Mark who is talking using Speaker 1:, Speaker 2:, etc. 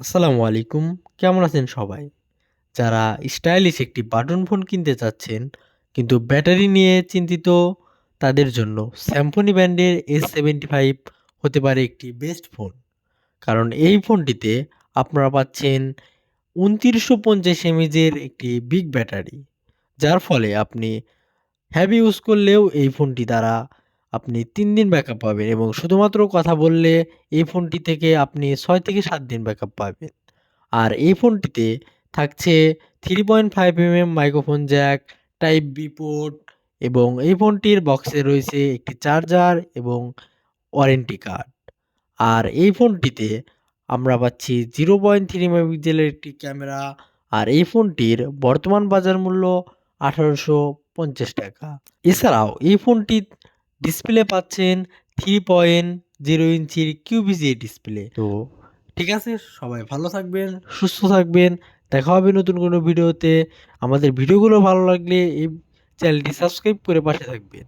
Speaker 1: আসসালামু আলাইকুম। কেমন আছেন সবাই? যারা স্টাইলিশ একটি বাটন ফোন কিনতে চাচ্ছেন, কিন্তু ব্যাটারি নিয়ে চিন্তিত, তাদের জন্য স্যামসনি ব্র্যান্ডের এস সেভেন্টি ফাইভ হতে পারে একটি বেস্ট ফোন কারণ এই ফোনটিতে আপনারা পাচ্ছেন উনত্রিশশো পঞ্চাশ এমএজের একটি বিগ ব্যাটারি যার ফলে আপনি হ্যাভি ইউজ করলেও এই ফোনটি দ্বারা আপনি তিন দিন ব্যাকআপ পাবেন এবং শুধুমাত্র কথা বললে এই ফোনটি থেকে আপনি ছয় থেকে সাত দিন ব্যাকআপ পাবেন। আর এই ফোনটিতে থাকছে three point five M M microphone jack type B port এবং এই ফোনটির বক্সে রয়েছে একটি চার্জার এবং ওয়ারেন্টি কার্ড আর এই ফোনটিতে আমরা পাচ্ছি জিরো পয়েন্ট থ্রি মেগাপিক্সেলের একটি ক্যামেরা আর এই ফোনটির বর্তমান বাজার মূল্য আঠারোশো পঞ্চাশ টাকা। এছাড়াও এই ফোনটি ডিসপ্লে পাচ্ছেন থ্রি পয়েন্ট জিরো ইঞ্চির কিউবিজি ডিসপ্লে তো ঠিক আছে সবাই ভালো থাকবেন সুস্থ থাকবেন দেখা হবে নতুন কোনো ভিডিওতে। আমাদের ভিডিওগুলো ভালো লাগলে এই চ্যানেলটি সাবস্ক্রাইব করে পাশে থাকবেন।